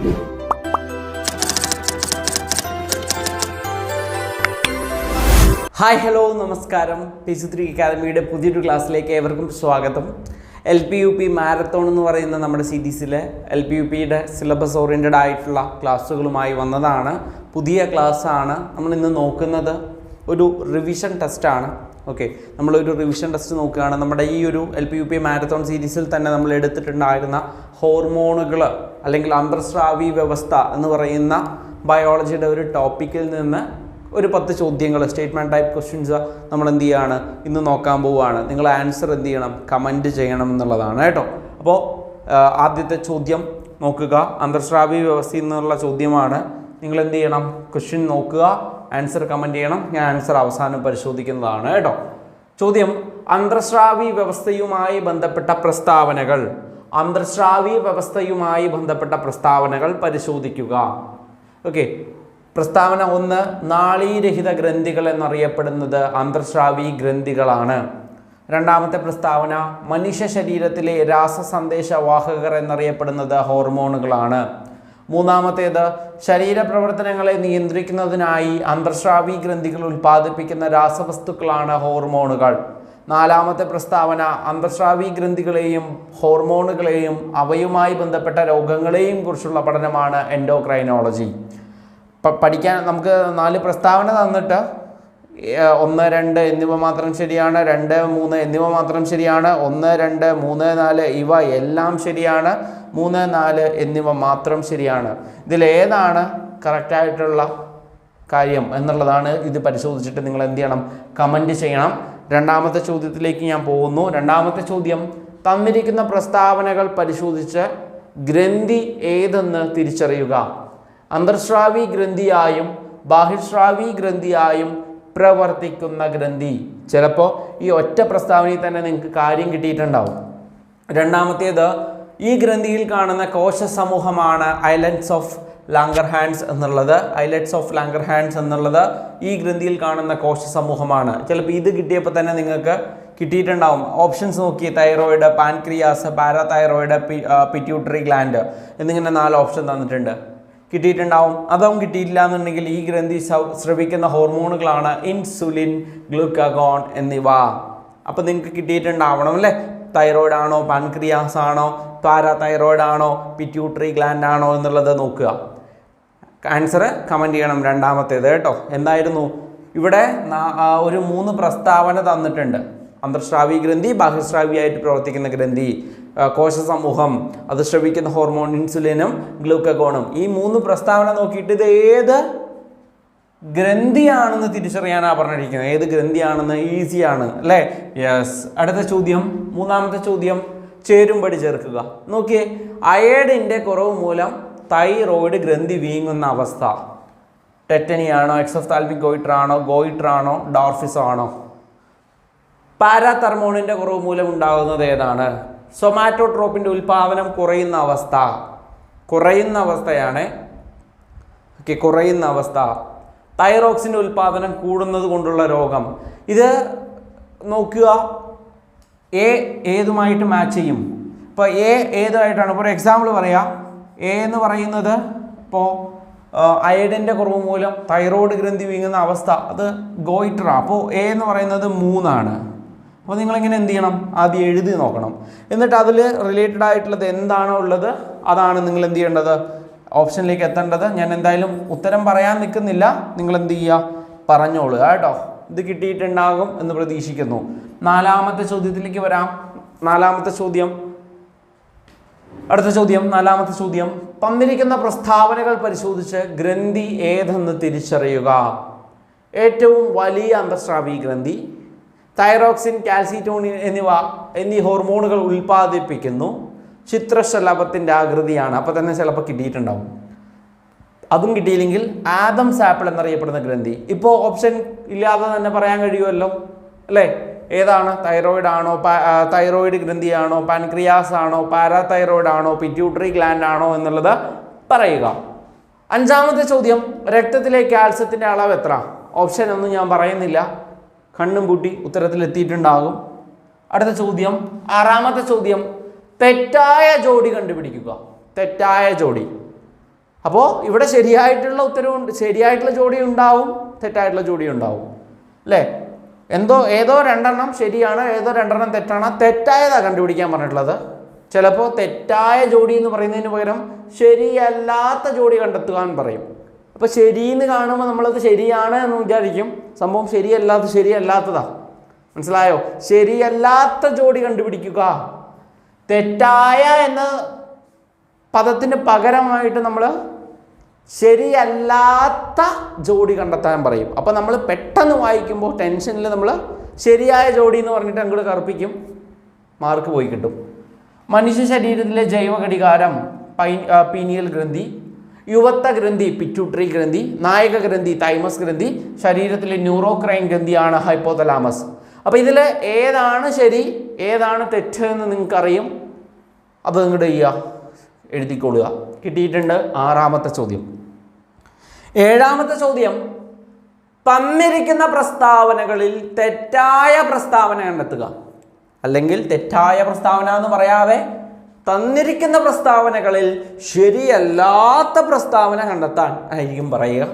Hi hello നമസ്കാരം. P C three അക്കാദമിയുടെ പുതിയൊരു ക്ലാസ്സിലേക്ക് ഏവർക്കും സ്വാഗതം. L P U P marathon എന്ന് പറയുന്ന നമ്മുടെ സീരീസിലെ എൽ പി യു പിയുടെ സിലബസ് ഓറിയന്റഡ് ആയിട്ടുള്ള ക്ലാസ്സുകളുമായി വന്നതാണ്. പുതിയ ക്ലാസ്സാണ്. നമ്മൾ ഇന്ന് നോക്കുന്നത് ഒരു റിവിഷൻ ടെസ്റ്റാണ് ഓക്കെ നമ്മളൊരു റിവിഷൻ ടെസ്റ്റ് നോക്കുകയാണ്. നമ്മുടെ ഈ ഒരു L P U P marathon സീരീസിൽ തന്നെ നമ്മൾ എടുത്തിട്ടുണ്ടായിരുന്ന ഹോർമോണുകൾ അല്ലെങ്കിൽ അന്തർസ്രാവി വ്യവസ്ഥ എന്ന് പറയുന്ന ബയോളജിയുടെ ഒരു ടോപ്പിക്കിൽ നിന്ന് ഒരു പത്ത് ചോദ്യങ്ങൾ സ്റ്റേറ്റ്മെന്റ് ടൈപ്പ് ക്വസ്റ്റ്യൻസ് നമ്മൾ എന്ത് ചെയ്യുകയാണ് ഇന്ന് നോക്കാൻ പോവുകയാണ്. നിങ്ങൾ ആൻസർ എന്ത് ചെയ്യണം? കമന്റ് ചെയ്യണം എന്നുള്ളതാണ് കേട്ടോ. അപ്പോൾ ആദ്യത്തെ ചോദ്യം നോക്കുക. അന്തർസ്രാവി വ്യവസ്ഥയിൽ നിന്നുള്ള ചോദ്യമാണ്. നിങ്ങൾ എന്ത് ചെയ്യണം? ക്വസ്റ്റ്യൻ നോക്കുക. ആൻസർ കമന്റ് ചെയ്യണം. ഞാൻ ആൻസർ അവസാനം പരിശോധിക്കുന്നതാണ് കേട്ടോ. ചോദ്യം അന്തർശ്രാവി വ്യവസ്ഥയുമായി ബന്ധപ്പെട്ട പ്രസ്താവനകൾ. അന്തർശ്രാവി വ്യവസ്ഥയുമായി ബന്ധപ്പെട്ട പ്രസ്താവനകൾ പരിശോധിക്കുക. ഓക്കെ പ്രസ്താവന ഒന്ന് നാളീരഹിത ഗ്രന്ഥികൾ എന്നറിയപ്പെടുന്നത് അന്തർശ്രാവി ഗ്രന്ഥികളാണ്. രണ്ടാമത്തെ പ്രസ്താവന മനുഷ്യ ശരീരത്തിലെ രാസസന്ദേശവാഹകർ എന്നറിയപ്പെടുന്നത് ഹോർമോണുകളാണ്. മൂന്നാമത്തേത് ശരീരപ്രവർത്തനങ്ങളെ നിയന്ത്രിക്കുന്നതിനായി അന്തർശ്രാവി ഗ്രന്ഥികൾ ഉൽപ്പാദിപ്പിക്കുന്ന രാസവസ്തുക്കളാണ് ഹോർമോണുകൾ. നാലാമത്തെ പ്രസ്താവന അന്തർശ്രാവി ഗ്രന്ഥികളെയും ഹോർമോണുകളെയും അവയുമായി ബന്ധപ്പെട്ട രോഗങ്ങളെയും കുറിച്ചുള്ള പഠനമാണ് എൻഡോക്രൈനോളജി. പഠിക്കാൻ നമുക്ക് നാല് പ്രസ്താവന തന്നിട്ട് ഒന്ന് രണ്ട് എന്നിവ മാത്രം ശരിയാണ് രണ്ട് മൂന്ന് എന്നിവ മാത്രം ശരിയാണ് ഒന്ന് രണ്ട് മൂന്ന് നാല് ഇവ എല്ലാം ശരിയാണ് മൂന്ന് നാല് എന്നിവ മാത്രം ശരിയാണ്. ഇതിലേതാണ് കറക്റ്റായിട്ടുള്ള കാര്യം എന്നുള്ളതാണ് ഇത് പരിശോധിച്ചിട്ട് നിങ്ങൾ എന്ത് ചെയ്യണം? കമന്റ് ചെയ്യണം. രണ്ടാമത്തെ ചോദ്യത്തിലേക്ക് ഞാൻ പോകുന്നു. രണ്ടാമത്തെ ചോദ്യം തന്നിരിക്കുന്ന പ്രസ്താവനകൾ പരിശോധിച്ച് ഗ്രന്ഥി ഏതെന്ന് തിരിച്ചറിയുക. അന്തർശ്രാവി ഗ്രന്ഥിയായും ബാഹിർശ്രാവി ഗ്രന്ഥിയായും പ്രവർത്തിക്കുന്ന ഗ്രന്ഥി. ചിലപ്പോൾ ഈ ഒറ്റ പ്രസ്താവനയിൽ തന്നെ നിങ്ങൾക്ക് കാര്യം കിട്ടിയിട്ടുണ്ടാവും. രണ്ടാമത്തേത് ഈ ഗ്രന്ഥിയിൽ കാണുന്ന കോശ സമൂഹമാണ് ഐലൻഡ്സ് ഓഫ് ലാംഗർഹാൻഡ്സ് എന്നുള്ളത്. ഐലറ്റ്സ് ഓഫ് ലാംഗർഹാൻഡ്സ് എന്നുള്ളത് ഈ ഗ്രന്ഥിയിൽ കാണുന്ന കോശ സമൂഹമാണ്. ചിലപ്പോൾ ഇത് കിട്ടിയപ്പോൾ തന്നെ നിങ്ങൾക്ക് കിട്ടിയിട്ടുണ്ടാവും. ഓപ്ഷൻസ് നോക്കി thyroid pancreas parathyroid pituitary gland എന്നിങ്ങനെ നാല് ഓപ്ഷൻ തന്നിട്ടുണ്ട്. കിട്ടിയിട്ടുണ്ടാവും. അതും കിട്ടിയിട്ടില്ല എന്നുണ്ടെങ്കിൽ ഈ ഗ്രന്ഥി സ്രവിക്കുന്ന ഹോർമോണുകളാണ് ഇൻസുലിൻ ഗ്ലൂക്കഗോൺ എന്നിവ. അപ്പോൾ നിങ്ങൾക്ക് കിട്ടിയിട്ടുണ്ടാവണം അല്ലേ? തൈറോയിഡ് ആണോ പാൻക്രിയാസ് ആണോ പാരാതൈറോയിഡ് ആണോ പിറ്റ്യൂട്ടറി ഗ്ലാൻഡ് ആണോ എന്നുള്ളത് നോക്കുക. ആൻസർ കമന്റ് ചെയ്യണം രണ്ടാമത്തേത് കേട്ടോ. എന്തായിരുന്നു? ഇവിടെ ഒരു മൂന്ന് പ്രസ്താവന തന്നിട്ടുണ്ട്. അന്തർശ്രാവി ഗ്രന്ഥി ബാഹ്യശ്രാവിയായിട്ട് പ്രവർത്തിക്കുന്ന ഗ്രന്ഥി. കോശ സമൂഹം അത് ശ്രവിക്കുന്ന ഹോർമോൺ ഇൻസുലിനും ഗ്ലൂക്കഗോണും. ഈ മൂന്ന് പ്രസ്താവന നോക്കിയിട്ട് ഇത് ഏത് ഗ്രന്ഥിയാണെന്ന് തിരിച്ചറിയാനാണ് പറഞ്ഞിരിക്കുന്നത്. ഏത് ഗ്രന്ഥിയാണെന്ന് ഈസിയാണ് അല്ലേ? യെസ് അടുത്ത ചോദ്യം മൂന്നാമത്തെ ചോദ്യം ചേരുംപടി ചേർക്കുക. നോക്കിയേ അയേഡിന്റെ കുറവ് മൂലം തൈറോയിഡ് ഗ്രന്ഥി വീങ്ങുന്ന അവസ്ഥ. ടെറ്റനി ആണോ എക്സോഫ്താൽമിക് ഗോയിട്ര ആണോ ഗോയിട്ര ആണോ ഡോർഫിസോ ആണോ? പാരാതെർമോണിന്റെ കുറവ് മൂലം ഉണ്ടാകുന്നത് ഏതാണ്? സൊമാറ്റോട്രോപ്പിന്റെ ഉൽപാദനം കുറയുന്ന അവസ്ഥ. കുറയുന്ന അവസ്ഥയാണ്. ഓക്കെ കുറയുന്ന അവസ്ഥ. തൈറോക്സിന്റെ ഉൽപാദനം കൂടുന്നത് കൊണ്ടുള്ള രോഗം. ഇത് നോക്കുക. എ ഏതുമായിട്ട് മാച്ച് ചെയ്യും? ഇപ്പോൾ എ ഏതുമായിട്ടാണ് ഇപ്പോൾ ഒരു എക്സാമ്പിൾ പറയാം. എ എന്ന് പറയുന്നത് ഇപ്പോൾ അയഡിന്റെ കുറവ് മൂലം തൈറോയ്ഡ് ഗ്രന്ഥി വീങ്ങുന്ന അവസ്ഥ. അത് ഗോയിറ്ററാണ് അപ്പോൾ എ എന്ന് പറയുന്നത് മൂന്നാണ്. അപ്പോൾ നിങ്ങളിങ്ങനെ എന്ത് ചെയ്യണം? ആദ്യം എഴുതി നോക്കണം. എന്നിട്ട് അതിൽ റിലേറ്റഡ് ആയിട്ടുള്ളത് എന്താണോ ഉള്ളത് അതാണ് നിങ്ങൾ എന്ത് ചെയ്യേണ്ടത്? ഓപ്ഷനിലേക്ക് എത്തേണ്ടത്. ഞാൻ എന്തായാലും ഉത്തരം പറയാൻ നിൽക്കുന്നില്ല. നിങ്ങൾ എന്ത് ചെയ്യുക? പറഞ്ഞോളുക കേട്ടോ. ഇത് കിട്ടിയിട്ടുണ്ടാകും എന്ന് പ്രതീക്ഷിക്കുന്നു. നാലാമത്തെ ചോദ്യത്തിലേക്ക് വരാം. നാലാമത്തെ ചോദ്യം. അടുത്ത ചോദ്യം. നാലാമത്തെ ചോദ്യം. തന്നിരിക്കുന്ന പ്രസ്താവനകൾ പരിശോധിച്ച് ഗ്രന്ഥി ഏതെന്ന് തിരിച്ചറിയുക. ഏറ്റവും വലിയ അന്തസ്രാവി ഗ്രന്ഥി തൈറോക്സിൻ കാൽസിറ്റോണിൻ എന്നിവ എന്നീ ഹോർമോണുകൾ ഉൽപ്പാദിപ്പിക്കുന്നു. ചിത്രശലഭത്തിന്റെ ആകൃതിയാണ്. അപ്പോൾ തന്നെ ചിലപ്പോൾ കിട്ടിയിട്ടുണ്ടാവും. അതും കിട്ടിയില്ലെങ്കിൽ ആദം സാപ്പിൾ എന്നറിയപ്പെടുന്ന ഗ്രന്ഥി. ഇപ്പോൾ ഓപ്ഷൻ ഇല്ലാതെ തന്നെ പറയാൻ കഴിയുമല്ലോ അല്ലേ? ഏതാണ്? തൈറോയിഡ് ആണോ? തൈറോയിഡ് ഗ്രന്ഥിയാണോ? പാൻക്രിയാസ് ആണോ? പാരാതൈറോയിഡ് ആണോ? പിറ്റ്യൂട്ടറി ഗ്ലാൻഡ് ആണോ എന്നുള്ളത് പറയുക. അഞ്ചാമത്തെ ചോദ്യം രക്തത്തിലെ കാൽസ്യത്തിന്റെ അളവ് എത്ര? ഓപ്ഷൻ ഒന്നും ഞാൻ പറയുന്നില്ല. കണ്ണും പൂട്ടി ഉത്തരത്തിലെത്തിയിട്ടുണ്ടാകും. അടുത്ത ചോദ്യം ആറാമത്തെ ചോദ്യം തെറ്റായ ജോഡി കണ്ടുപിടിക്കുക. തെറ്റായ ജോഡി. അപ്പോൾ ഇവിടെ ശരിയായിട്ടുള്ള ഉത്തരവും ശരിയായിട്ടുള്ള ജോഡി ഉണ്ടാവും തെറ്റായിട്ടുള്ള ജോഡി ഉണ്ടാവും. അല്ലേ? എന്തോ ഏതോ രണ്ടെണ്ണം ശരിയാണ് ഏതോ രണ്ടെണ്ണം തെറ്റാണ്. തെറ്റായതാണ് കണ്ടുപിടിക്കാൻ പറഞ്ഞിട്ടുള്ളത്. ചിലപ്പോൾ തെറ്റായ ജോഡി എന്ന് പറയുന്നതിന് പകരം ശരിയല്ലാത്ത ജോഡി കണ്ടെത്തുക എന്ന് പറയും. അപ്പോൾ ശരിയെന്ന് കാണുമ്പോൾ നമ്മളത് ശരിയാണ് എന്ന് വിചാരിക്കും. സംഭവം ശരിയല്ലാത്ത ശരിയല്ലാത്തതാ. മനസ്സിലായോ? ശരിയല്ലാത്ത ജോഡി കണ്ടുപിടിക്കുക. തെറ്റായ എന്ന പദത്തിന് പകരമായിട്ട് നമ്മൾ ശരിയല്ലാത്ത ജോഡി കണ്ടെത്താൻ പറയും. അപ്പോൾ നമ്മൾ പെട്ടെന്ന് വായിക്കുമ്പോൾ ടെൻഷനിൽ നമ്മൾ ശരിയായ ജോഡി എന്ന് പറഞ്ഞിട്ട് അങ്ങോട്ട് കറുപ്പിക്കും. മാർക്ക് പോയി കിട്ടും. മനുഷ്യ ശരീരത്തിലെ ജൈവ ഘടികാരം പൈ പീനിയൽ ഗ്രന്ഥി യുവത്വ ഗ്രന്ഥി പിറ്റ്യൂട്ടറി ഗ്രന്ഥി നായക ഗ്രന്ഥി തൈമസ് ഗ്രന്ഥി ശരീരത്തിലെ ന്യൂറോക്രൈൻ ഗ്രന്ഥിയാണ് ഹൈപ്പോതലാമസ്. അപ്പോൾ ഇതിൽ ഏതാണ് ശരി ഏതാണ് തെറ്റ് എന്ന് നിങ്ങൾക്കറിയും? അത് നിങ്ങളുടെ ചെയ്യുക എഴുതിക്കൊള്ളുക. കിട്ടിയിട്ടുണ്ട് ആറാമത്തെ ചോദ്യം. ഏഴാമത്തെ ചോദ്യം തന്നിരിക്കുന്ന പ്രസ്താവനകളിൽ തെറ്റായ പ്രസ്താവന കണ്ടെത്തുക. അല്ലെങ്കിൽ തെറ്റായ പ്രസ്താവന എന്ന് പറയാതെ തന്നിരിക്കുന്ന പ്രസ്താവനകളിൽ ശരിയല്ലാത്ത പ്രസ്താവന കണ്ടെത്താൻ ആയിരിക്കും പറയുക.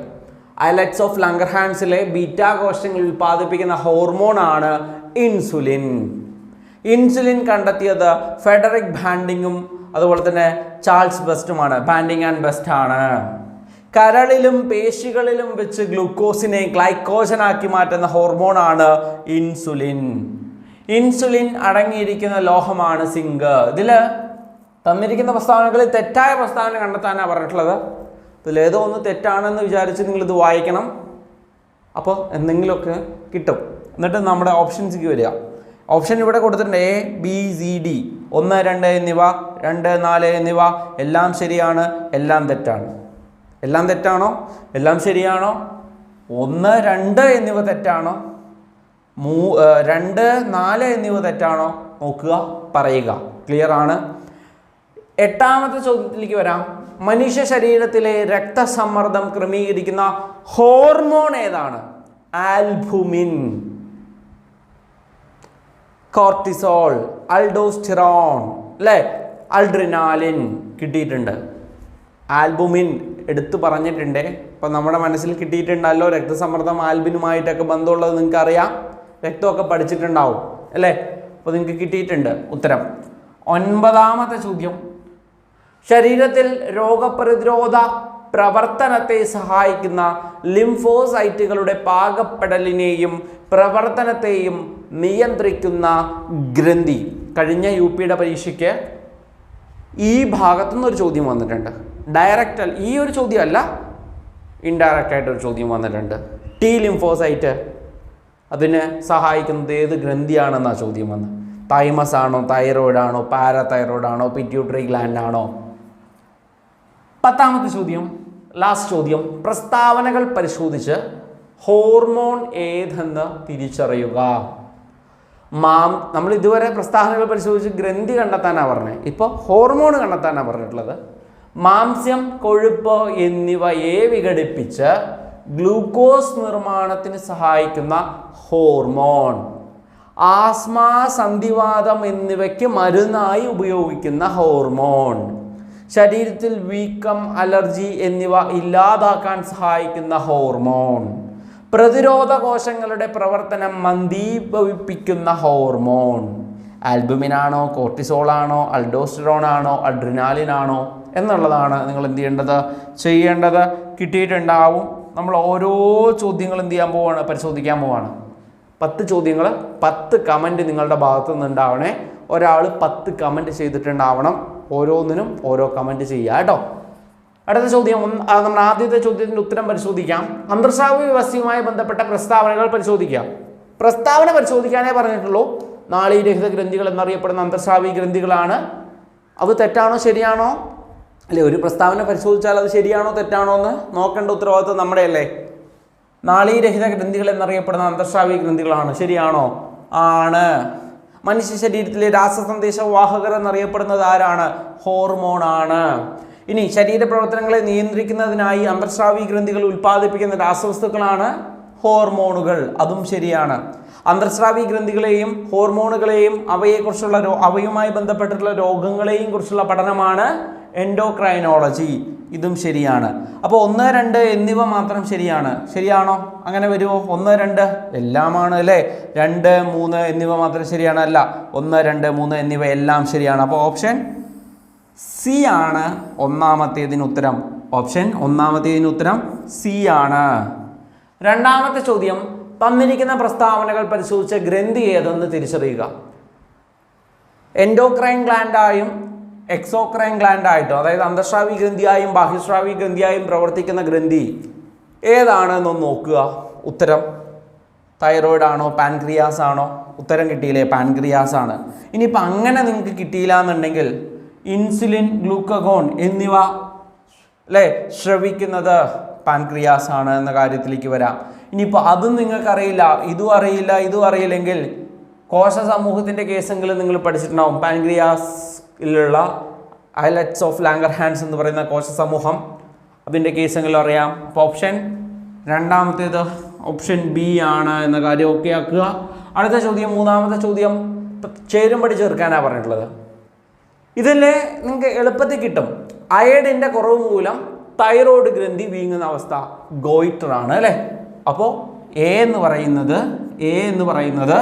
ഐലറ്റ്സ് ഓഫ് ലങ്കർഹാൻസിലെ ബീറ്റാ കോശങ്ങൾ ഉൽപ്പാദിപ്പിക്കുന്ന ഹോർമോണാണ് ഇൻസുലിൻ ഇൻസുലിൻ കണ്ടെത്തിയത് ഫെഡറിക് ബാൻഡിങ്ങും അതുപോലെ തന്നെ ചാൾസ് ബെസ്റ്റുമാണ് ബാൻഡിങ് ആൻഡ് ബെസ്റ്റ് ആണ്. കരളിലും പേശികളിലും വെച്ച് ഗ്ലൂക്കോസിനെ ഗ്ലൈക്കോജനാക്കി മാറ്റുന്ന ഹോർമോണാണ് ഇൻസുലിൻ ഇൻസുലിൻ അടങ്ങിയിരിക്കുന്ന ലോഹമാണ് സിങ്ക് ഇതിൽ തന്നിരിക്കുന്ന പ്രസ്താവനകളിൽ തെറ്റായ പ്രസ്താവന കണ്ടെത്താനാണ് പറഞ്ഞിട്ടുള്ളത്. ഇതിലേതോ ഒന്ന് തെറ്റാണെന്ന് വിചാരിച്ച് നിങ്ങളിത് വായിക്കണം. അപ്പോൾ എന്തെങ്കിലുമൊക്കെ കിട്ടും. എന്നിട്ട് നമ്മുടെ ഓപ്ഷൻസിലേക്ക് വരിക. ഓപ്ഷൻ ഇവിടെ കൊടുത്തിട്ടുണ്ട് എ ബി സി ഡി ഒന്ന് രണ്ട് എന്നിവ രണ്ട് നാല് എന്നിവ എല്ലാം ശരിയാണ് എല്ലാം തെറ്റാണ്. എല്ലാം തെറ്റാണോ? എല്ലാം ശരിയാണോ? ഒന്ന് രണ്ട് എന്നിവ തെറ്റാണോ? മൂ രണ്ട് നാല് എന്നിവ തെറ്റാണോ? നോക്കുക പറയുക. ക്ലിയർ ആണ്? എട്ടാമത്തെ ചോദ്യത്തിലേക്ക് വരാം. മനുഷ്യ ശരീരത്തിലെ രക്തസമ്മർദ്ദം ക്രമീകരിക്കുന്ന ഹോർമോൺ ഏതാണ്? ആൽബുമിൻ. കോർട്ടിസോൾ അൾഡോസ്റ്റിറോൺ അല്ലേ അൾഡ്രിനാലിൻ കിട്ടിയിട്ടുണ്ട്. ആൽബുമിൻ എടുത്തു പറഞ്ഞിട്ടുണ്ട്. അപ്പം നമ്മുടെ മനസ്സിൽ കിട്ടിയിട്ടുണ്ടല്ലോ രക്തസമ്മർദ്ദം ആൽബിനുമായിട്ടൊക്കെ ബന്ധമുള്ളത് നിങ്ങൾക്ക് അറിയാം രക്തമൊക്കെ പഠിച്ചിട്ടുണ്ടാവും. അല്ലേ? അപ്പോൾ നിങ്ങൾക്ക് കിട്ടിയിട്ടുണ്ട് ഉത്തരം. ഒൻപതാമത്തെ ചോദ്യം. ശരീരത്തിൽ രോഗപ്രതിരോധ പ്രവർത്തനത്തെ സഹായിക്കുന്ന ലിംഫോസൈറ്റുകളുടെ പാകപ്പെടലിനെയും പ്രവർത്തനത്തെയും നിയന്ത്രിക്കുന്ന ഗ്രന്ഥി. കഴിഞ്ഞ യു പിയുടെ പരീക്ഷയ്ക്ക് ഈ ഭാഗത്തുനിന്ന് ഒരു ചോദ്യം വന്നിട്ടുണ്ട്. ഡയറക്റ്റ് ഈ ഒരു ചോദ്യമല്ല ഇൻഡയറക്റ്റ് ആയിട്ടൊരു ചോദ്യം വന്നിട്ടുണ്ട്. ടി ലിംഫോസൈറ്റ് അതിന് സഹായിക്കുന്നത് ഏത് ഗ്രന്ഥിയാണെന്നാണ് ചോദ്യം വന്നത്? തൈമസ് ആണോ തൈറോയിഡ് ആണോ പാരാതൈറോയിഡ് ആണോ പിറ്റ്യൂട്ടറി ഗ്ലാൻഡ് ആണോ? പത്താമത്തെ ചോദ്യം ലാസ്റ്റ് ചോദ്യം. പ്രസ്താവനകൾ പരിശോധിച്ച് ഹോർമോൺ ഏതെന്ന് തിരിച്ചറിയുക. മാം നമ്മൾ ഇതുവരെ പ്രസ്താവനകൾ പരിശോധിച്ച് ഗ്രന്ഥി കണ്ടെത്താനാണ് പറഞ്ഞത് ഇപ്പോൾ ഹോർമോൺ കണ്ടെത്താനാണ് പറഞ്ഞിട്ടുള്ളത്. മാംസ്യം കൊഴുപ്പ് എന്നിവയെ വിഘടിപ്പിച്ച് ഗ്ലൂക്കോസ് നിർമ്മാണത്തിന് സഹായിക്കുന്ന ഹോർമോൺ. ആസ്മാ സന്ധിവാദം എന്നിവയ്ക്ക് മരുന്നായി ഉപയോഗിക്കുന്ന ഹോർമോൺ. ശരീരത്തിൽ വീക്കം അലർജി എന്നിവ ഇല്ലാതാക്കാൻ സഹായിക്കുന്ന ഹോർമോൺ. പ്രതിരോധ കോശങ്ങളുടെ പ്രവർത്തനം മന്ദീഭവിപ്പിക്കുന്ന ഹോർമോൺ. ആൽബുമിനാണോ കോർട്ടിസോളാണോ അൾഡോസ്റ്ററോൺ ആണോ അഡ്രിനാലിനാണോ എന്നുള്ളതാണ് നിങ്ങൾ എന്ത് ചെയ്യേണ്ടത്? ചെയ്യേണ്ടത് കിട്ടിയിട്ടുണ്ടാവും. നമ്മൾ ഓരോ ചോദ്യങ്ങൾ എന്ത് ചെയ്യാൻ പോവാണ്? പരിശോധിക്കാൻ പോവാണ്. പത്ത് ചോദ്യങ്ങൾ പത്ത് കമന്റ് നിങ്ങളുടെ ഭാഗത്തു നിന്നുണ്ടാവണേ ഒരാൾ പത്ത് കമന്റ് ചെയ്തിട്ടുണ്ടാവണം. ഓരോന്നിനും ഓരോ കമന്റ് ചെയ്യുക കേട്ടോ. അടുത്ത ചോദ്യം നമ്മുടെ ആദ്യത്തെ ചോദ്യത്തിന്റെ ഉത്തരം പരിശോധിക്കാം. അന്തർസാവ് വ്യവസ്ഥയുമായി ബന്ധപ്പെട്ട പ്രസ്താവനകൾ പരിശോധിക്കാം. പ്രസ്താവന പരിശോധിക്കാനേ പറഞ്ഞിട്ടുള്ളൂ. നാളീരഹിത ഗ്രന്ഥികൾ എന്നറിയപ്പെടുന്ന അന്തർസാവി ഗ്രന്ഥികളാണ്. അത് തെറ്റാണോ ശരിയാണോ? അല്ലെ ഒരു പ്രസ്താവന പരിശോധിച്ചാൽ അത് ശരിയാണോ തെറ്റാണോ എന്ന് നോക്കേണ്ട ഉത്തരവാദിത്വം നമ്മുടെ അല്ലേ നാളീരഹിത ഗ്രന്ഥികൾ എന്നറിയപ്പെടുന്ന അന്തർസ്രാവി ഗ്രന്ഥികളാണ്. ശരിയാണോ? ആണ്. മനുഷ്യ ശരീരത്തിലെ രാസസന്ദേശ വാഹകർ എന്നറിയപ്പെടുന്നത് ആരാണ്? ഹോർമോൺ ആണ്. ഇനി ശരീരപ്രവർത്തനങ്ങളെ നിയന്ത്രിക്കുന്നതിനായി അന്തർസ്രാവി ഗ്രന്ഥികൾ ഉൽപ്പാദിപ്പിക്കുന്ന രാസവസ്തുക്കളാണ് ഹോർമോണുകൾ. അതും ശരിയാണ്. അന്തർസ്രാവി ഗ്രന്ഥികളെയും ഹോർമോണുകളെയും അവയെക്കുറിച്ചുള്ള അവയുമായി ബന്ധപ്പെട്ടിട്ടുള്ള രോഗങ്ങളെയും കുറിച്ചുള്ള പഠനമാണ് എൻഡോക്രൈനോളജി ഇതും ശരിയാണ്. അപ്പോൾ ഒന്ന് രണ്ട് എന്നിവ മാത്രം ശരിയാണ്. ശരിയാണോ? അങ്ങനെ വരുമോ? ഒന്ന് രണ്ട്? എല്ലാമാണ് അല്ലേ? രണ്ട് മൂന്ന് എന്നിവ മാത്രം ശരിയാണ്. അല്ല ഒന്ന് രണ്ട് മൂന്ന് എന്നിവ എല്ലാം ശരിയാണ്. അപ്പോൾ ഓപ്ഷൻ സി ആണ് ഒന്നാമത്തേതിന് ഉത്തരം. ഓപ്ഷൻ ഒന്നാമത്തേതിന് ഉത്തരം സി ആണ്. രണ്ടാമത്തെ ചോദ്യം തന്നിരിക്കുന്ന പ്രസ്താവനകൾ പരിശോധിച്ച ഗ്രന്ഥി ഏതെന്ന് തിരിച്ചറിയുക. എൻഡോക്രൈൻ ഗ്ലാൻഡായും എക്സോക്രൈൻ ഗ്ലാൻഡ് ആയിട്ടും അതായത് അന്തർസ്രാവി ഗ്രന്ഥിയായും ബാഹ്യസ്രാവി ഗ്രന്ഥിയായും പ്രവർത്തിക്കുന്ന ഗ്രന്ഥി ഏതാണെന്നൊന്ന് നോക്കുക. ഉത്തരം തൈറോയിഡ് ആണോ പാൻക്രിയാസ് ആണോ? ഉത്തരം കിട്ടിയില്ലേ? പാൻക്രിയാസ് ആണ്. ഇനിയിപ്പോൾ അങ്ങനെ നിങ്ങൾക്ക് കിട്ടിയില്ല എന്നുണ്ടെങ്കിൽ ഇൻസുലിൻ ഗ്ലൂക്കഗോൺ എന്നിവ അല്ലേ ശ്രവിക്കുന്നത് പാൻക്രിയാസ് ആണ് എന്ന കാര്യത്തിലേക്ക് വരാം. ഇനിയിപ്പോൾ അതും നിങ്ങൾക്കറിയില്ല ഇതും അറിയില്ല ഇതും അറിയില്ലെങ്കിൽ കോശ സമൂഹത്തിന്റെ കേസെങ്കിലും നിങ്ങൾ പഠിച്ചിട്ടുണ്ടാവും. പാൻക്രിയാസിലുള്ള ഐലറ്റ്സ് ഓഫ് ലാങ്കർ ഹാൻഡ്സ് എന്ന് പറയുന്ന കോശ സമൂഹം. അതിന്റെ കേസെങ്കിലും അറിയാം. അപ്പോൾ ഓപ്ഷൻ രണ്ടാമത്തേത് ഓപ്ഷൻ ബി ആണ് എന്ന കാര്യം ഓക്കെ ആക്കുക. അടുത്ത ചോദ്യം മൂന്നാമത്തെ ചോദ്യം ചേരുംപടി ചേർക്കാനാണ് പറഞ്ഞിട്ടുള്ളത്. ഇതിൽ നിങ്ങൾക്ക് എളുപ്പത്തിൽ കിട്ടും. അയഡിന്റെ കുറവ് മൂലം തൈറോയ്ഡ് ഗ്രന്ഥി വീങ്ങുന്ന അവസ്ഥ ഗോയിറ്റർ ആണ് അല്ലേ? അപ്പോൾ എ എന്ന് പറയുന്നത് എ എന്ന് പറയുന്നത്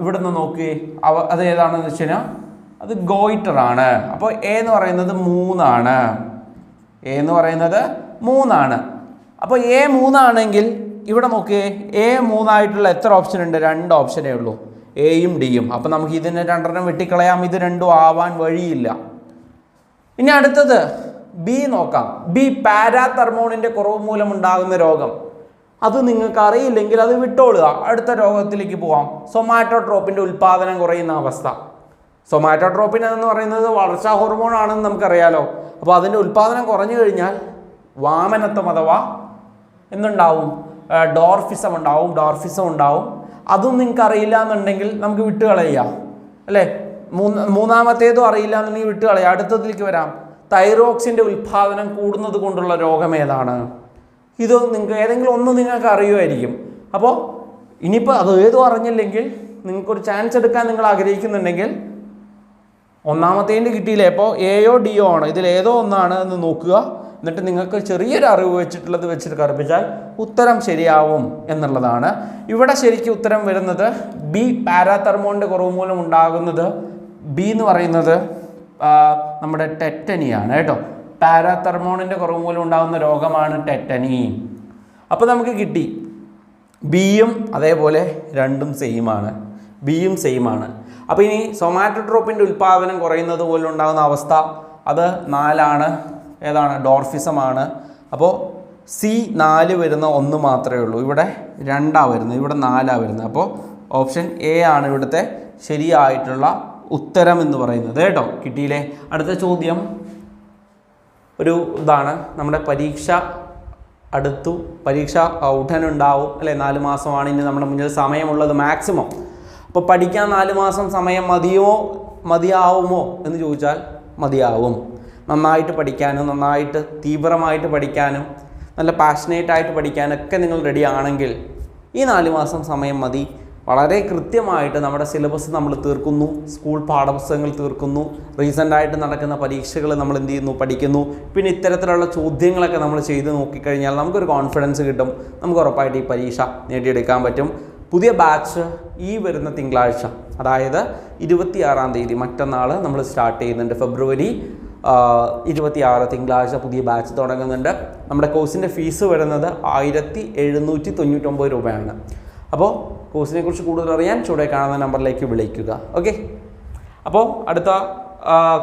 ഇവിടുന്ന് നോക്കി. അവ അത് ഏതാണെന്ന് വെച്ച് കഴിഞ്ഞാൽ അത് ഗോയിറ്റർ ആണ് അപ്പോൾ എ എന്ന് പറയുന്നത് മൂന്നാണ്. എ എന്ന് പറയുന്നത് മൂന്നാണ്. അപ്പോൾ എ മൂന്നാണെങ്കിൽ ഇവിടെ നോക്കിയേ എ മൂന്നായിട്ടുള്ള എത്ര ഓപ്ഷൻ ഉണ്ട്? രണ്ട് ഓപ്ഷനേ ഉള്ളൂ. എയും ഡിയും അപ്പോൾ നമുക്ക് ഇതിനെ രണ്ടെണ്ണം വെട്ടിക്കളയാം. ഇത് രണ്ടും ആവാൻ വഴിയില്ല. ഇനി അടുത്തത് ബി നോക്കാം. ബി പാരാതെർമോണിന്റെ കുറവ് മൂലം ഉണ്ടാകുന്ന രോഗം. അത് നിങ്ങൾക്ക് അറിയില്ലെങ്കിൽ അത് വിട്ടോളുക. അടുത്ത രോഗത്തിലേക്ക് പോവാം. സൊമാറ്റോട്രോപ്പിന്റെ ഉൽപ്പാദനം കുറയുന്ന അവസ്ഥ. സൊമാറ്റോട്രോപ്പിൻ എന്ന് പറയുന്നത് വളർച്ചാ ഹോർമോൺ ആണെന്ന് നമുക്കറിയാലോ. അപ്പോൾ അതിന്റെ ഉൽപ്പാദനം കുറഞ്ഞു കഴിഞ്ഞാൽ വാമനത്വം അഥവാ എന്തുണ്ടാവും? ഡോർഫിസം ഉണ്ടാവും ഡോർഫിസം ഉണ്ടാവും. അതും നിങ്ങൾക്ക് അറിയില്ല എന്നുണ്ടെങ്കിൽ നമുക്ക് വിട്ട് കളയാം അല്ലേ? മൂന്ന് മൂന്നാമത്തേതും അറിയില്ല എന്നുണ്ടെങ്കിൽ വിട്ട് കളയാം അടുത്തതിലേക്ക് വരാം. തൈറോക്സിന്റെ ഉൽപ്പാദനം കൂടുന്നത് കൊണ്ടുള്ള രോഗം ഏതാണ്? ഇത് നിങ്ങൾക്ക് ഏതെങ്കിലും ഒന്ന് നിങ്ങൾക്ക് അറിയുമായിരിക്കും. അപ്പോൾ ഇനിയിപ്പോൾ അത് ഏതും അറിഞ്ഞില്ലെങ്കിൽ നിങ്ങൾക്കൊരു ചാൻസ് എടുക്കാൻ നിങ്ങൾ ആഗ്രഹിക്കുന്നുണ്ടെങ്കിൽ ഒന്നാമത്തേന്റെ കിട്ടിയില്ലേ? അപ്പോൾ എയോ ഡിയോ ആണ്? ഇതിൽ ഏതോ ഒന്നാണ് എന്ന് നോക്കുക. എന്നിട്ട് നിങ്ങൾക്ക് ചെറിയൊരു അറിവ് വെച്ചിട്ടുള്ളത് വെച്ചിട്ട് കറുപ്പിച്ചാൽ ഉത്തരം ശരിയാവും എന്നുള്ളതാണ്. ഇവിടെ ശരിക്കും ഉത്തരം വരുന്നത് ബി പാരാതെർമോണിന്റെ കുറവ് മൂലം ഉണ്ടാകുന്നത് ബി എന്ന് പറയുന്നത് നമ്മുടെ ടെറ്റനിയാണ് കേട്ടോ. പാരാതെർമോണിന്റെ കുറവ് മൂലം ഉണ്ടാകുന്ന രോഗമാണ് ടെറ്റനി. അപ്പോൾ നമുക്ക് കിട്ടി. ബിയും അതേപോലെ രണ്ടും സെയിമാണ് ബിയും സെയിമാണ് അപ്പോൾ ഇനി സൊമാറ്റോട്രോപ്പിന്റെ ഉൽപ്പാദനം കുറയുന്നത് പോലെ ഉണ്ടാകുന്ന അവസ്ഥ അത് നാലാണ്. ഏതാണ്? ഡോർഫിസമാണ് അപ്പോൾ സി നാല് വരുന്ന ഒന്ന് മാത്രമേ ഉള്ളൂ. ഇവിടെ രണ്ടാണ് വരുന്നത്. ഇവിടെ നാലാണ് വരുന്നത്. അപ്പോൾ ഓപ്ഷൻ എ ആണ് ഇവിടുത്തെ ശരിയായിട്ടുള്ള ഉത്തരം എന്ന് പറയുന്നത് കേട്ടോ. കിട്ടിയില്ലേ? അടുത്ത ചോദ്യം. ഒരു ഇതാണ്. നമ്മുടെ പരീക്ഷ അടുത്തു. പരീക്ഷ ഉടനുണ്ടാവും അല്ലേ? നാല് മാസമാണ്. ഇനി നമ്മുടെ മുന്നിൽ സമയമുള്ളത് മാക്സിമം അപ്പോൾ പഠിക്കാൻ നാല് മാസം സമയം മതിയോ? മതിയാവുമോ? എന്ന് ചോദിച്ചാൽ മതിയാവും നന്നായിട്ട് പഠിക്കാനും നന്നായിട്ട് തീവ്രമായിട്ട് പഠിക്കാനും നല്ല പാഷനേറ്റ് ആയിട്ട് പഠിക്കാനൊക്കെ നിങ്ങൾ റെഡി ആണെങ്കിൽ ഈ നാല് മാസം സമയം മതി. വളരെ കൃത്യമായിട്ട് നമ്മുടെ സിലബസ് നമ്മൾ തീർക്കുന്നു സ്കൂൾ പാഠപുസ്തകങ്ങൾ തീർക്കുന്നു റീസെന്റായിട്ട് നടക്കുന്ന പരീക്ഷകൾ നമ്മൾ എന്ത് ചെയ്യുന്നു? പഠിക്കുന്നു. പിന്നെ ഇത്തരത്തിലുള്ള ചോദ്യങ്ങളൊക്കെ നമ്മൾ ചെയ്ത് നോക്കിക്കഴിഞ്ഞാൽ നമുക്കൊരു കോൺഫിഡൻസ് കിട്ടും. നമുക്ക് ഉറപ്പായിട്ട് ഈ പരീക്ഷ നേടിയെടുക്കാൻ പറ്റും. പുതിയ ബാച്ച് ഈ വരുന്ന തിങ്കളാഴ്ച അതായത് ഇരുപത്തിയാറാം തീയതി മറ്റന്നാൾ നമ്മൾ സ്റ്റാർട്ട് ചെയ്യുന്നുണ്ട് ഫെബ്രുവരി ഇരുപത്തിയാറ് തിങ്കളാഴ്ച പുതിയ ബാച്ച് തുടങ്ങുന്നുണ്ട്. നമ്മുടെ കോഴ്സിന്റെ ഫീസ് വരുന്നത് ആയിരത്തി എഴുന്നൂറ്റി തൊണ്ണൂറ്റൊമ്പത് രൂപയാണ്. അപ്പോൾ കോഴ്സിനെ കുറിച്ച് കൂടുതൽ അറിയാൻ ചൂടെ കാണുന്ന നമ്പറിലേക്ക് വിളിക്കുക ഓക്കെ അപ്പോൾ അടുത്ത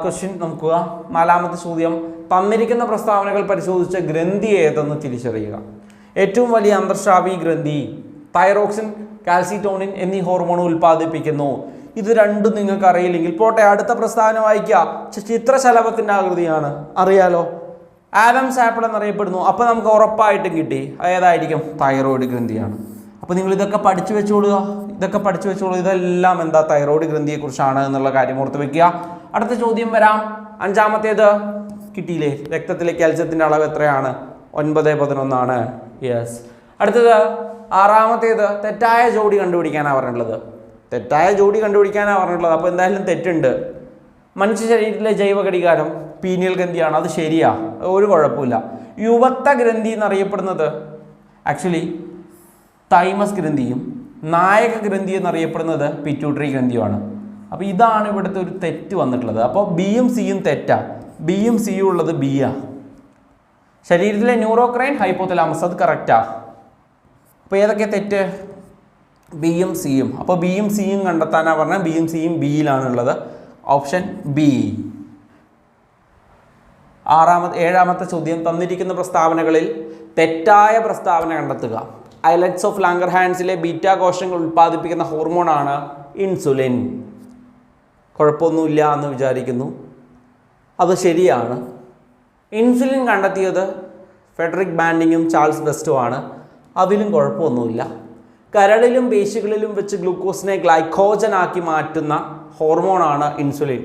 ക്വസ്റ്റ്യൻ നോക്കുക. നാലാമത്തെ ചോദ്യം തന്നിരിക്കുന്ന പ്രസ്താവനകൾ പരിശോധിച്ച ഗ്രന്ഥി ഏതെന്ന് തിരിച്ചറിയുക. ഏറ്റവും വലിയ അന്തർസ്രാവി ഗ്രന്ഥി തൈറോക്സിൻ കാൽസിറ്റോണിൻ എന്നീ ഹോർമോൺ ഉൽപ്പാദിപ്പിക്കുന്നു. ഇത് രണ്ടും നിങ്ങൾക്ക് അറിയില്ലെങ്കിൽ പോട്ടെ അടുത്ത പ്രസ്ഥാനം വായിക്കുക. ചിത്രശലഭത്തിന്റെ ആകൃതിയാണ്. അറിയാലോ? ആഡംസ് ആപ്പിൾ എന്നറിയപ്പെടുന്നു. അപ്പോൾ നമുക്ക് ഉറപ്പായിട്ടും കിട്ടി. ഏതായിരിക്കും? തൈറോയിഡ് ഗ്രന്ഥിയാണ്. അപ്പോൾ നിങ്ങൾ ഇതൊക്കെ പഠിച്ചു വെച്ചോളുക. ഇതൊക്കെ പഠിച്ചു വെച്ചോളൂ ഇതെല്ലാം എന്താ? തൈറോയിഡ് ഗ്രന്ഥിയെക്കുറിച്ചാണ് എന്നുള്ള കാര്യം ഓർത്ത് വെക്കുക. അടുത്ത ചോദ്യം വരാം. അഞ്ചാമത്തേത് കിട്ടിയില്ലേ? രക്തത്തിലെ കാൽസ്യത്തിന്റെ അളവ് എത്രയാണ്? ഒൻപത് പതിനൊന്നാണ്. യെസ് അടുത്തത് ആറാമത്തേത് തെറ്റായ ജോഡി കണ്ടുപിടിക്കാനാണ് പറഞ്ഞിട്ടുള്ളത്. തെറ്റായ ജോഡി കണ്ടുപിടിക്കാനാണ് പറഞ്ഞിട്ടുള്ളത്. അപ്പോൾ എന്തായാലും തെറ്റുണ്ട്. മനുഷ്യ ശരീരത്തിലെ ജൈവ ഘടികാരം പീനിയൽ ഗ്രന്ഥിയാണ്. അത് ശരിയാ. ഒരു കുഴപ്പമില്ല. യുവത്വ ഗ്രന്ഥി എന്നറിയപ്പെടുന്നത് ആക്ച്വലി തൈമസ് ഗ്രന്ഥിയും നായക ഗ്രന്ഥി എന്നറിയപ്പെടുന്നത് പിറ്റ്യൂട്ടറി ഗ്രന്ഥിയുമാണ്. അപ്പോൾ ഇതാണ് ഇവിടുത്തെ ഒരു തെറ്റ് വന്നിട്ടുള്ളത്. അപ്പോൾ ബിയും സിയും തെറ്റാ. ബിയും സിയും ഉള്ളത് ബിയാ ശരീരത്തിലെ ന്യൂറോക്രൈൻ ഹൈപ്പോത്തലാമസ് അത് കറക്റ്റാ അപ്പോൾ ഏതൊക്കെ തെറ്റ്? ബിയും സിയും. അപ്പോൾ ബിയും സിയും കണ്ടെത്താനാ പറഞ്ഞാൽ ബിയും സിയും ബിയിലാണുള്ളത്. Option B. ആറാമത്തെ ഏഴാമത്തെ ചോദ്യം. തന്നിരിക്കുന്ന പ്രസ്താവനകളിൽ തെറ്റായ പ്രസ്താവന കണ്ടെത്തുക. ഐലറ്റ്സ് ഓഫ് ലാങ്കർ ഹാൻഡ്സിലെ ബീറ്റാ കോശങ്ങൾ ഉൽപ്പാദിപ്പിക്കുന്ന ഹോർമോണാണ് ഇൻസുലിൻ. കുഴപ്പമൊന്നുമില്ല എന്ന് വിചാരിക്കുന്നു. അത് ശരിയാണ്. ഇൻസുലിൻ കണ്ടെത്തിയത് ഫെഡറിക് ബാൻഡിങ്ങും ചാൾസ് ബെസ്റ്റുമാണ് അതിലും കുഴപ്പമൊന്നുമില്ല. കരളിലും പേശികളിലും വെച്ച് ഗ്ലൂക്കോസിനെ ഗ്ലൈക്കോജനാക്കി മാറ്റുന്ന ഹോർമോണാണ് ഇൻസുലിൻ.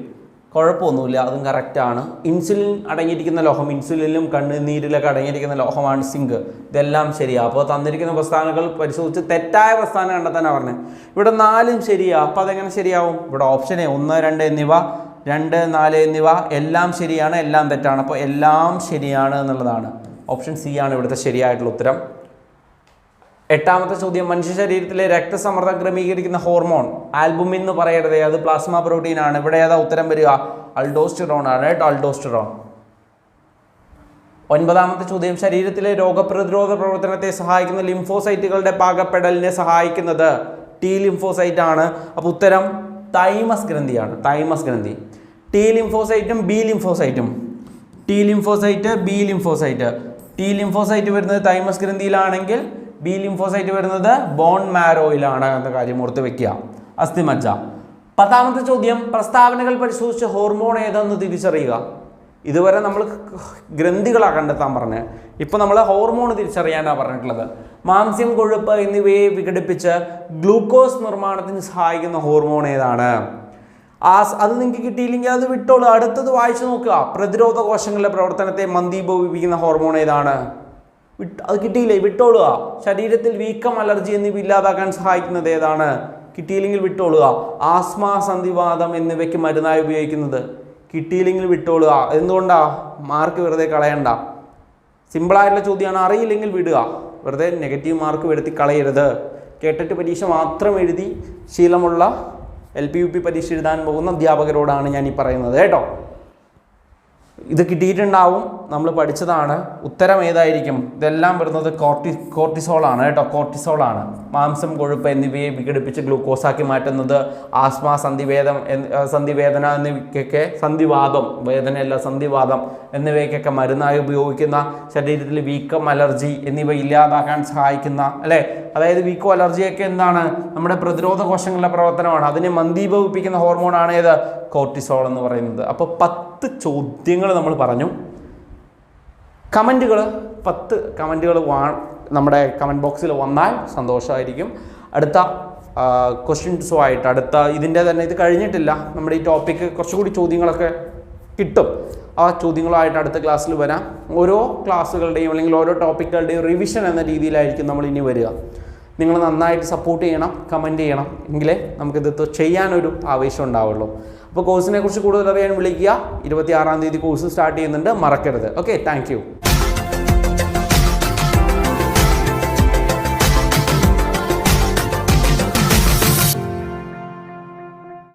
കുഴപ്പമൊന്നുമില്ല അതും കറക്റ്റാണ് ഇൻസുലിൻ അടങ്ങിയിരിക്കുന്ന ലോഹം ഇൻസുലിനിലും കണ്ണുനീരിലൊക്കെ അടങ്ങിയിരിക്കുന്ന ലോഹമാണ് സിങ്ക്. ഇതെല്ലാം ശരിയാണ് അപ്പോൾ തന്നിരിക്കുന്ന പ്രസ്ഥാനങ്ങൾ പരിശോധിച്ച് തെറ്റായ പ്രസ്ഥാനം കണ്ടെത്താനാണ് പറഞ്ഞത് ഇവിടെ നാലും ശരിയാണ് അപ്പോൾ അതെങ്ങനെ ശരിയാവും? ഇവിടെ ഓപ്ഷനെ ഒന്ന് രണ്ട് എന്നിവ രണ്ട് നാല് എന്നിവ എല്ലാം ശരിയാണ് എല്ലാം തെറ്റാണ്. അപ്പോൾ എല്ലാം ശരിയാണ് എന്നുള്ളതാണ്. ഓപ്ഷൻ സി ആണ് ഇവിടുത്തെ ശരിയായിട്ടുള്ള ഉത്തരം. എട്ടാമത്തെ ചോദ്യം മനുഷ്യ ശരീരത്തിലെ രക്തസമ്മർദ്ദം ക്രമീകരിക്കുന്ന ഹോർമോൺ. ആൽബുമിൻ എന്ന് പറയരുത് അത് പ്ലാസ്മ പ്രോട്ടീൻ ആണ്. ഇവിടെ ഏതാ ഉത്തരം വരിക? അൾഡോസ്റ്റിറോൺ ആണ് കേട്ടോ അൾഡോസ്റ്റിറോൺ. ഒൻപതാമത്തെ ചോദ്യം ശരീരത്തിലെ രോഗപ്രതിരോധ പ്രവർത്തനത്തെ സഹായിക്കുന്ന ലിംഫോസൈറ്റുകളുടെ പാകപ്പെടലിനെ സഹായിക്കുന്നത് ടി ലിംഫോസൈറ്റ് ആണ്. അപ്പോൾ ഉത്തരം തൈമസ് ഗ്രന്ഥിയാണ് തൈമസ് ഗ്രന്ഥി. ടി ലിംഫോസൈറ്റും B ലിംഫോസൈറ്റും. T lymphocyte B lymphocyte. T lymphocyte വരുന്നത് തൈമസ് ഗ്രന്ഥിയിലാണെങ്കിൽ ബി ലിംഫോസൈറ്റ് വരുന്നത് ബോൺ മാരോയിലാണ് എന്ന കാര്യം ഓർത്ത് വെക്കുക. അസ്ഥിമജ്ജ. പത്താമത്തെ ചോദ്യം പ്രസ്താവനകൾ പരിശോധിച്ച് ഹോർമോൺ ഏതെന്ന് തിരിച്ചറിയുക. ഇതുവരെ നമ്മൾ ഗ്രന്ഥികളാണ് കണ്ടെത്താൻ പറഞ്ഞത് ഇപ്പോൾ നമ്മൾ ഹോർമോൺ തിരിച്ചറിയാനാണ് പറഞ്ഞിട്ടുള്ളത്. മാംസ്യം കൊഴുപ്പ് എന്നിവയെ വിഘടിപ്പിച്ച് ഗ്ലൂക്കോസ് നിർമ്മാണത്തിന് സഹായിക്കുന്ന ഹോർമോൺ ഏതാണ്? ആ അത് നിങ്ങൾക്ക് കിട്ടിയില്ലെങ്കിൽ അത് വിട്ടോളൂ. അടുത്തത് വായിച്ചു നോക്കുക. പ്രതിരോധ കോശങ്ങളുടെ പ്രവർത്തനത്തെ മന്ദീഭവിപ്പിക്കുന്ന ഹോർമോൺ ഏതാണ്? അത് കിട്ടിയില്ലേ? വിട്ടോളുക. ശരീരത്തിൽ വീക്കം അലർജി എന്നിവ ഇല്ലാതാക്കാൻ സഹായിക്കുന്നത് ഏതാണ്? കിട്ടിയില്ലെങ്കിൽ വിട്ടോളുക. ആസ്മ സന്ധിവാദം എന്നിവയ്ക്ക് മരുന്നായി ഉപയോഗിക്കുന്നത്. കിട്ടിയില്ലെങ്കിൽ വിട്ടോളുക. എന്തുകൊണ്ടാ? മാർക്ക് വെറുതെ കളയണ്ട. സിമ്പിളായിട്ടുള്ള ചോദ്യമാണ്. അറിയില്ലെങ്കിൽ വിടുക. വെറുതെ നെഗറ്റീവ് മാർക്ക് വരുത്തി കളയരുത്. കേട്ടിട്ട് പരീക്ഷ മാത്രം എഴുതി ശീലമുള്ള എൽ പി യു പി പരീക്ഷ എഴുതാൻ പോകുന്ന അധ്യാപകരോടാണ് ഞാൻ ഈ പറയുന്നത്. കേട്ടോ? ഇത് കിട്ടിയിട്ടുണ്ടാവും. നമ്മൾ പഠിച്ചതാണ്. ഉത്തരം ഏതായിരിക്കും? ഇതെല്ലാം വരുന്നത് കോർട്ടി കോർട്ടിസോളാണ് കേട്ടോ. കോർട്ടിസോളാണ് മാംസം കൊഴുപ്പ് എന്നിവയെ വിഘടിപ്പിച്ച് ഗ്ലൂക്കോസാക്കി മാറ്റുന്നത് ആസ്മ സന്ധിവേദം സന്ധിവേദന എന്നിവയ്ക്കൊക്കെ സന്ധിവാദം വേദനയല്ല സന്ധിവാദം എന്നിവയ്ക്കൊക്കെ മരുന്നായി ഉപയോഗിക്കുന്ന ശരീരത്തിൽ വീക്കം അലർജി എന്നിവ ഇല്ലാതാക്കാൻ സഹായിക്കുന്ന അല്ലേ? അതായത് വീക്കോ അലർജിയൊക്കെ എന്താണ്? നമ്മുടെ പ്രതിരോധ കോശങ്ങളുടെ പ്രവർത്തനമാണ്. അതിനെ മന്ദീഭവിപ്പിക്കുന്ന ഹോർമോണാണ് ഏത്? കോർട്ടിസോൾ എന്ന് പറയുന്നത്. അപ്പോൾ പത്ത് ചോദ്യങ്ങൾ നമ്മൾ പറഞ്ഞു. കമന്റുകൾ പത്ത് കമന്റുകൾ വാ നമ്മുടെ കമന്റ് ബോക്സിൽ വന്നാൽ സന്തോഷമായിരിക്കും. അടുത്ത ക്വസ്റ്റ്യൻസുമായിട്ട് അടുത്ത ഇതിന്റെ തന്നെ ഇത് കഴിഞ്ഞിട്ടില്ല. നമ്മുടെ ഈ ടോപ്പിക്ക് കുറച്ചുകൂടി ചോദ്യങ്ങളൊക്കെ കിട്ടും. ആ ചോദ്യങ്ങളുമായിട്ട് അടുത്ത ക്ലാസ്സിൽ വരാം. ഓരോ ക്ലാസ്സുകളുടെയും അല്ലെങ്കിൽ ഓരോ ടോപ്പിക്കുകളുടെയും റിവിഷൻ എന്ന രീതിയിലായിരിക്കും നമ്മൾ ഇനി വരിക. നിങ്ങൾ നന്നായിട്ട് സപ്പോർട്ട് ചെയ്യണം കമന്റ് ചെയ്യണം. എങ്കിലേ നമുക്കിത് ചെയ്യാനൊരു ആവേശം ഉണ്ടാവുള്ളൂ. അപ്പോൾ കോഴ്സിനെ കുറിച്ച് കൂടുതൽ അറിയാൻ വിളിക്കുക. ഇരുപത്തി ആറാം തീയതി കോഴ്സ് സ്റ്റാർട്ട് ചെയ്യുന്നുണ്ട്. മറക്കരുത്. Okay thank